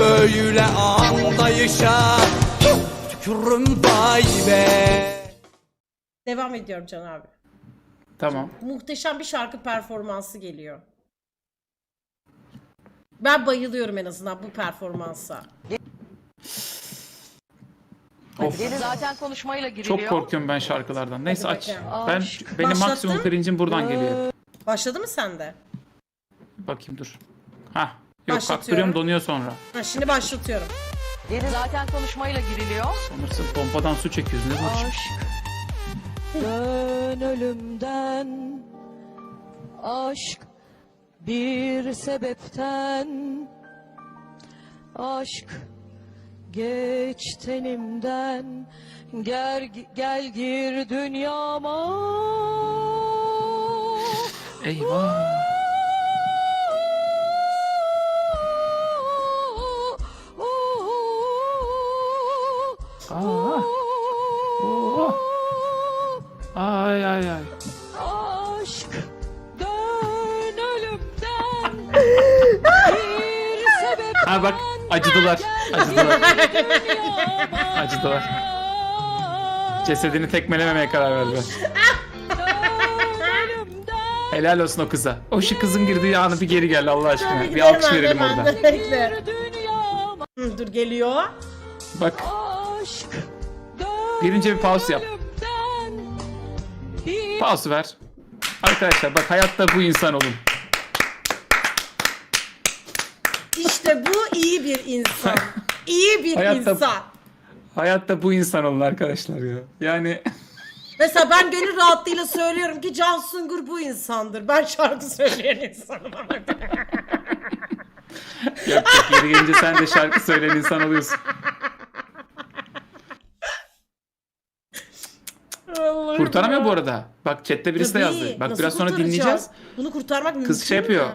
böyle anlayışa Tükürüm vay be Devam ediyorum Can abi. Tamam. Muhteşem bir şarkı performansı geliyor. Ben bayılıyorum en azından bu performansa. Of. Zaten konuşmayla giriliyor. Çok korkuyorum ben şarkılardan. Neyse aç. bakalım. Ben benim Başlattın. maksimum cringe'im buradan geliyor. Başladı mı sende? Bakayım dur. Hah. Yok Başlatıyorum. kaktırıyorum donuyor sonra. Ha, şimdi başlatıyorum. Zaten konuşmayla giriliyor. Sanırsın pompadan su çekiyoruz. Ne var? Aşk. Dön ölümden. Aşk bir sebepten. Aşk geç tenimden. Gel, gel gir dünyama. Eyvah. Aa. Oh. Ay ay ay. Aşk dön ölümden bir sebep Ha bak acıdılar. Acıdılar. Acıdılar. Cesedini tekmelememeye karar verdiler. Helal olsun o kıza. O şu kızın girdiği anı bir geri gel Allah aşkına. Bir alkış verelim orada. Dur geliyor. Bak birinci bir pause yap. Pause ver. Arkadaşlar bak hayatta bu insan olun. İşte bu iyi bir insan. İyi bir Hayatta- insan. Hayatta bu insan olun arkadaşlar ya. Yani Mesela ben gönül rahatlığıyla söylüyorum ki Can Sungur bu insandır. Ben şarkı söyleyen insanım yok yok yeri gelince sen de şarkı söyleyen insan oluyorsun. Allah'ım Kurtaramıyor ya. bu arada. Bak chatte birisi de Tabii. yazdı. Bak Nasıl biraz sonra kurtaracağız? dinleyeceğiz. Bunu kurtarmak mümkün Kız şey yapıyor. mü?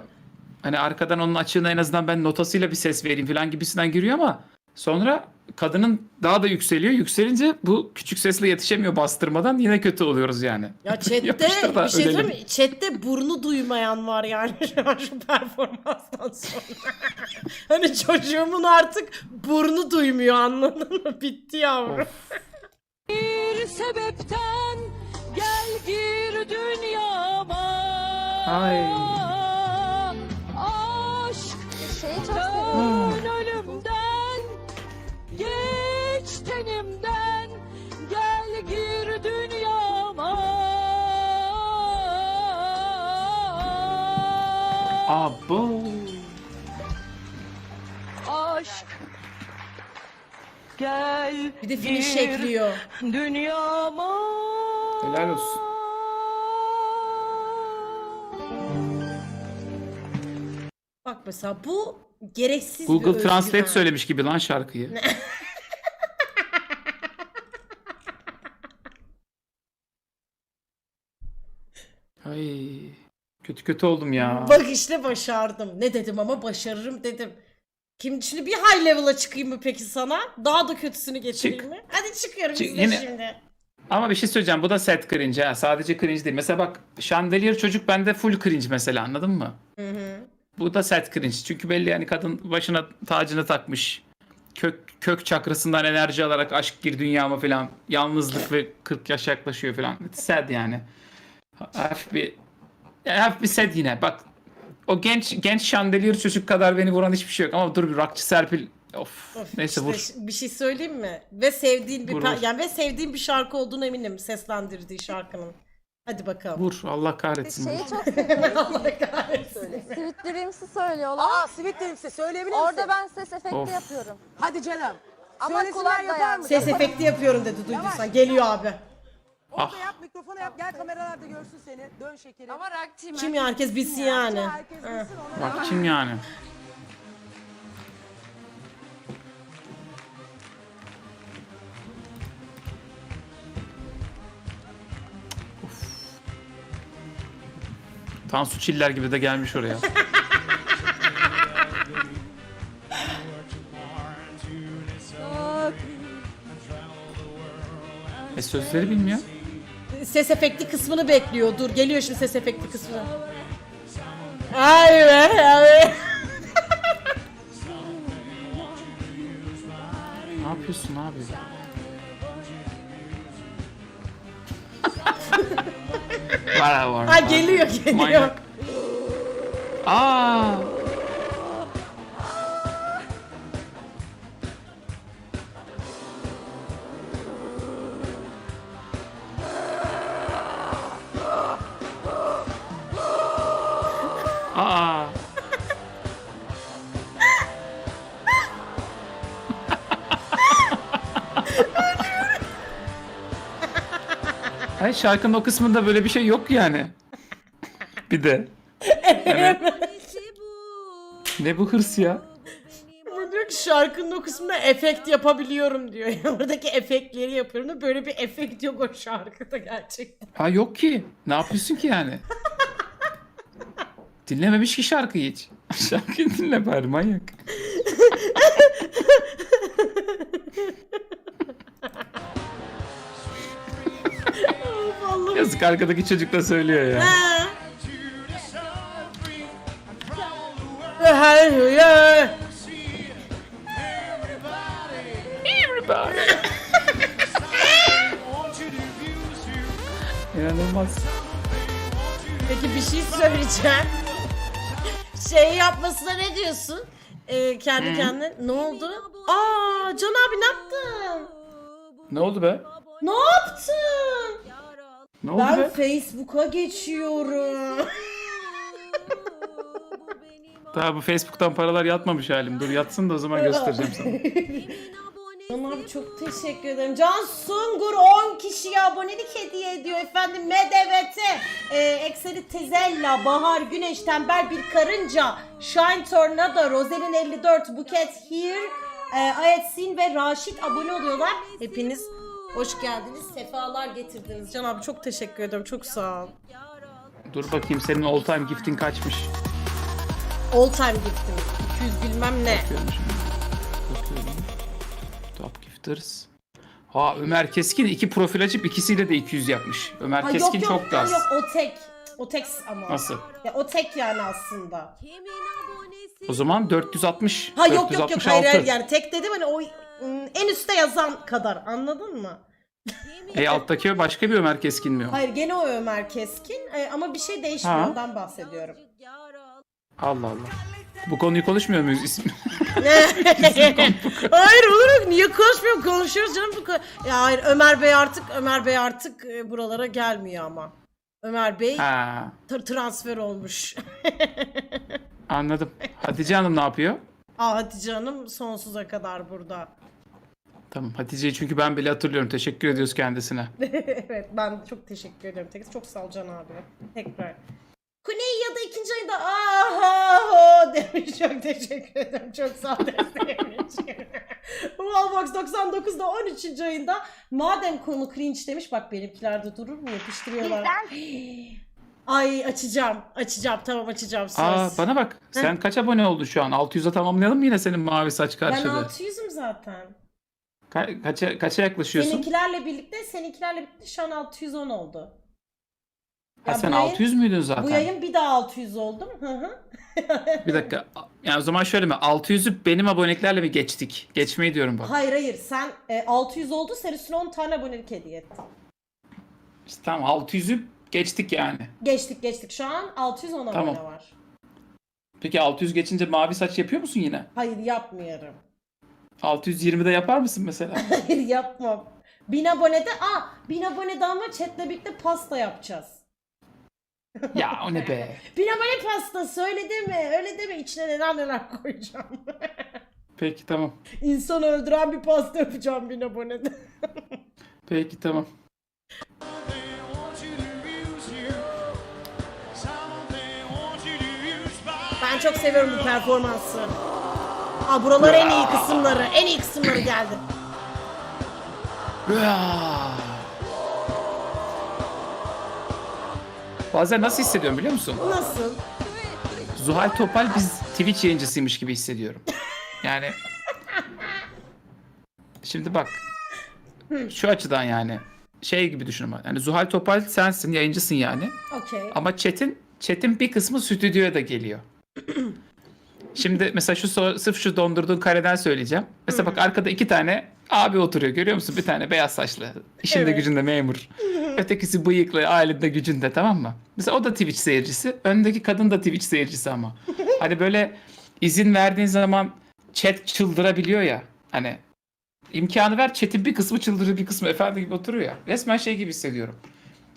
Hani arkadan onun açığına en azından ben notasıyla bir ses vereyim falan gibisinden giriyor ama sonra kadının daha da yükseliyor. Yükselince bu küçük sesle yetişemiyor bastırmadan yine kötü oluyoruz yani. Ya chatte Yapıştır da bir şey ölelim. söyleyeyim mi? Chatte burnu duymayan var yani şu an şu performanstan sonra. hani çocuğumun artık burnu duymuyor anladın mı? Bitti yavrum. Bir sebepten gel gir dünyama. Ay. Aşk seviyorum. Dön ölümden Geç tenimden Gel gir dünyama Abo. Gel Bir de finish gir ekliyor. Dünyama Helal olsun. Bak mesela bu gereksiz bir Google özgüven. Translate söylemiş gibi lan şarkıyı. Ay. Kötü kötü oldum ya. Bak işte başardım. Ne dedim ama başarırım dedim. Kim şimdi bir high level'a çıkayım mı peki sana? Daha da kötüsünü getireyim Çık. mi? Hadi çıkıyorum Çık, izle yine- şimdi. Ama bir şey söyleyeceğim. Bu da set cringe ha. Sadece cringe değil. Mesela bak Chandelier çocuk bende full cringe mesela anladın mı? Hı hı. Bu da set cringe. Çünkü belli yani kadın başına tacını takmış. Kök kök çakrasından enerji alarak aşk gir dünyama falan. Yalnızlık ve 40 yaş yaklaşıyor falan. Sad yani. Hafif bir hafif bir sad yine. Bak o genç genç Chandelier çocuk kadar beni vuran hiçbir şey yok. Ama dur bir rockçı Serpil of, Of, neyse işte vur. Bir şey söyleyeyim mi? Ve sevdiğin bir Vur, yani ve sevdiğin bir şarkı olduğunu eminim seslendirdiği şarkının. Hadi bakalım. Vur Allah kahretsin. Şeyi çok seviyorum. Allah kahretsin. Sweet Dreams'i söylüyorlar. Aa Sweet Dreams'i söyleyebilir misin? Orada ben ses efekti Of. yapıyorum. Hadi canım. Ama Söylesinler kulak yapar dayan. mısın? Ses efekti yapıyorum dedi duyduysan. Geliyor abi. Orada Ah. yap mikrofona yap gel kameralar da görsün seni. Dön şekerim. Ama rockçıyım Kim ya herkes bilsin yani. Herkes bilsin ona. Bak kim yani? Of. Tansu Çiller gibi de gelmiş oraya. e sözleri bilmiyor ses efekti kısmını bekliyor. Dur geliyor şimdi ses efekti kısmı. Ay be ay. ne yapıyorsun abi? Para var. Ha geliyor geliyor. Manyak. Aa. Hayır şarkının o kısmında böyle bir şey yok yani. Bir de. Yani- ne bu hırs ya? Bu diyor ki şarkının o kısmında efekt yapabiliyorum diyor. Oradaki efektleri yapıyorum da böyle bir efekt yok o şarkıda gerçekten. Ha yok ki. Ne yapıyorsun ki yani? Dinlememiş ki şarkıyı hiç. Şarkıyı dinle bari manyak. Yazık arkadaki çocuk da söylüyor ya. Hey. İnanılmaz. Peki bir şey söyleyeceğim. Şey yapmasına ne diyorsun? Ee, kendi kendine. Ne oldu? Aa Can abi ne yaptın? Ne oldu be? Ne yaptın? Ne oldu Ben be? Facebook'a geçiyorum. Daha bu Facebook'tan paralar yatmamış halim. Dur yatsın da o zaman göstereceğim sana. Can abi çok teşekkür ederim. Can Sungur 10 kişiye abonelik hediye ediyor efendim. Medevete, e, Ekseli Tezella, Bahar Güneş, Tembel Bir Karınca, Shine Tornado, Roselin 54, Buket Here, e, Ayetsin ve Raşit abone oluyorlar. Hepiniz hoş geldiniz. Sefalar getirdiniz. Can abi çok teşekkür ederim. Çok sağ ol. Dur bakayım senin all time giftin kaçmış. All time gittim. 200 bilmem ne. Bakıyorum şimdi. Bakıyorum. Top gifters. Ha Ömer Keskin iki profil açıp ikisiyle de 200 yapmış. Ömer Ha, Keskin yok, çok yok, gaz. Yok o tek. O tek ama. Nasıl? Ya o tek yani aslında. O zaman 460. Ha yok yok yok 466. hayır hayır yani tek dedim hani o en üstte yazan kadar anladın mı? E alttaki başka bir Ömer Keskin mi o? Hayır gene o Ömer Keskin e, ama bir şey değişmiyor Ha. ondan bahsediyorum. Allah Allah. Bu konuyu konuşmuyor muyuz ismi? hayır olur mu? Niye konuşmuyorum? Konuşuyoruz canım. Bu ko- ya hayır Ömer Bey artık Ömer Bey artık e, buralara gelmiyor ama. Ömer Bey ha, tır transfer olmuş. anladım. Hatice Hanım ne yapıyor? Aa Hatice Hanım sonsuza kadar burada. Tamam Hatice'yi çünkü ben bile hatırlıyorum. Teşekkür ediyoruz kendisine. evet ben çok teşekkür ederim. Tek çok sağ ol Can abi. Tekrar. Kuney ya da ikinci ayında aha demiş. Çok teşekkür ederim. Çok sağ ol desteğin için. Wallbox 99'da 13. ayında madem konu cringe demiş bak benimkilerde durur mu yapıştırıyorlar. Ay açacağım. Açacağım. Tamam açacağım söz. Aa bana bak. Sen kaç abone oldun şu an? 600'e tamamlayalım mı yine senin mavi saç ben karşılığı? 600'üm zaten. Ka- kaça, kaça yaklaşıyorsun? Seninkilerle birlikte seninkilerle birlikte şu an 610 oldu. Ha, Ya sen bu yayın- 600 müydün zaten? Bu yayın bir daha 600 oldum. Hı hı. Bir dakika. Yani o zaman şöyle mi? 600'ü benim aboneliklerle mi geçtik? Geçmeyi diyorum bak. Hayır hayır sen e, 600 oldu sen üstüne 10 tane abonelik hediye ettin. İşte tamam 600'ü geçtik yani. Geçtik geçtik şu an 610 abone Tamam. var. Peki 600 geçince mavi saç yapıyor musun yine? Hayır yapmıyorum. 620'de yapar mısın mesela? Hayır yapmam. 1000 abonede aa 1000 abonede ama chatle birlikte pasta yapacağız. ya o ne be? 1000 abone pastası öyle deme öyle deme içine neler neler koyacağım. Peki tamam. İnsan öldüren bir pasta yapacağım 1000 abonede. Peki tamam. Ben çok seviyorum bu performansı. Aa buralar en iyi kısımları. En iyi kısımları geldi. Bazen nasıl hissediyorum biliyor musun? Nasıl? Zuhal Topal biz Twitch yayıncısıymış gibi hissediyorum. Yani şimdi bak şu açıdan yani şey gibi düşün ama yani Zuhal Topal sensin yayıncısın yani Okey. ama chat'in chat'in bir kısmı stüdyoya da geliyor. Şimdi mesela şu so- sırf şu dondurduğun kareden söyleyeceğim. Mesela bak arkada iki tane abi oturuyor görüyor musun? Bir tane beyaz saçlı. İşinde Evet. gücünde memur. Ötekisi bıyıklı, ailede gücünde tamam mı? Mesela o da Twitch seyircisi. Öndeki kadın da Twitch seyircisi ama. hani böyle izin verdiğin zaman chat çıldırabiliyor ya. Hani imkanı ver chat'in bir kısmı çıldırır bir kısmı efendi gibi oturuyor ya. Resmen şey gibi hissediyorum.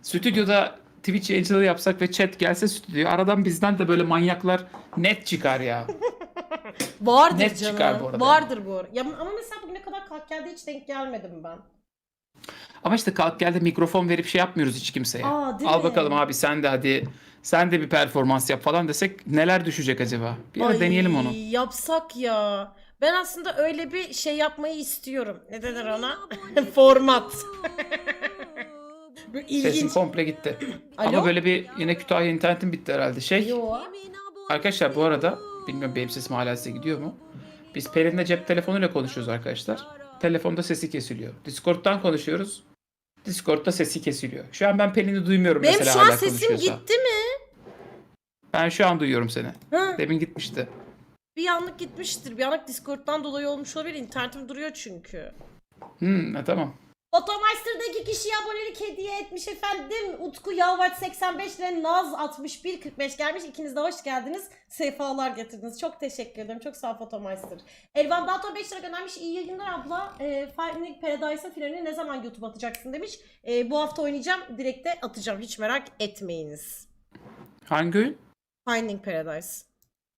Stüdyoda Twitch yayıncılığı yapsak ve chat gelse stüdyoya aradan bizden de böyle manyaklar net çıkar ya. Vardır Net canım. çıkar bu arada. Vardır bu. arada. Ya, ama mesela bugüne kadar kalk geldi hiç denk gelmedim ben. Ama işte kalk gel de mikrofon verip şey yapmıyoruz hiç kimseye. Aa, değil Al mi? bakalım abi sen de hadi sen de bir performans yap falan desek neler düşecek acaba? Bir ara Ay, deneyelim onu. Yapsak ya. Ben aslında öyle bir şey yapmayı istiyorum. Ne denir ona? Format. Böyle ilginç. komple gitti. Alo? Ama böyle bir yine Kütahya internetim bitti herhalde. Şey Yo. arkadaşlar bu arada bilmiyorum benim sesim hala size gidiyor mu? Biz Pelin'le cep telefonuyla konuşuyoruz arkadaşlar. Telefonda sesi kesiliyor. Discord'dan konuşuyoruz. Discord'da sesi kesiliyor. Şu an ben Pelin'i duymuyorum Benim mesela şu an sesim gitti mi? Ben şu an duyuyorum seni. Ha, Demin gitmişti. bir anlık gitmiştir. Bir anlık Discord'dan dolayı olmuş olabilir. İnternetim duruyor çünkü. Hmm, tamam. Otomeister'da iki kişiye abonelik hediye etmiş efendim. Utku Yalvaç 85 ile Naz 61 45 gelmiş. İkiniz de hoş geldiniz. Sefalar getirdiniz. Çok teşekkür ederim. Çok sağ ol Otomeister. Elvan Dato 5 lira göndermiş. İyi yayınlar abla. E, Finding Paradise'ın finalini ne zaman YouTube atacaksın demiş. E, bu hafta oynayacağım. Direkt de atacağım. Hiç merak etmeyiniz. Hangi oyun? Finding Paradise.